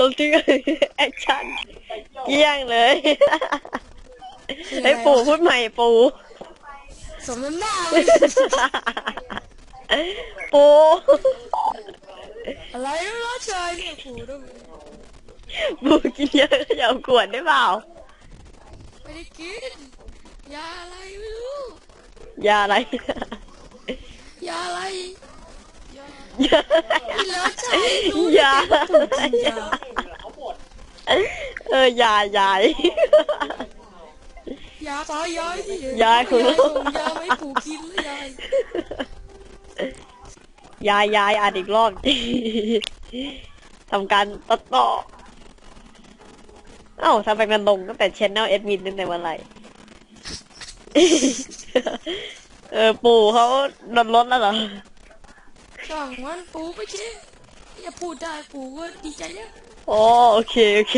ลงที่แอคชั่นเยี่ยงเลยไอ้ยปู่พูดใหม่ปู่สมน้ำหน้าเลยปู่อะไรนะชายเนี่ยผูด้วยปู่กินเยอะเขย่ากวดได้เปล่าไม่ได้กินยาอะไรไม่รู้ยาอะไรยาอะไร ยากินแล้วใช่ยาปู่กินยาเออยายายยาตายยายที่ยายคุณยาไม่ปู่กินแล้วยายยายยายอ่านอีกรอบทำการตัดต่อ เอ้าทำไมมันลงตั้งแต่ชแนลเอดมินตั้งแต่วันไรเออปู่เขาลดลดแล้วเหรอ ช่างมันปู่ไปเช่อย่าพูดได้ปู่ก็ดีใจแล้วอ๋อโอเค โอเค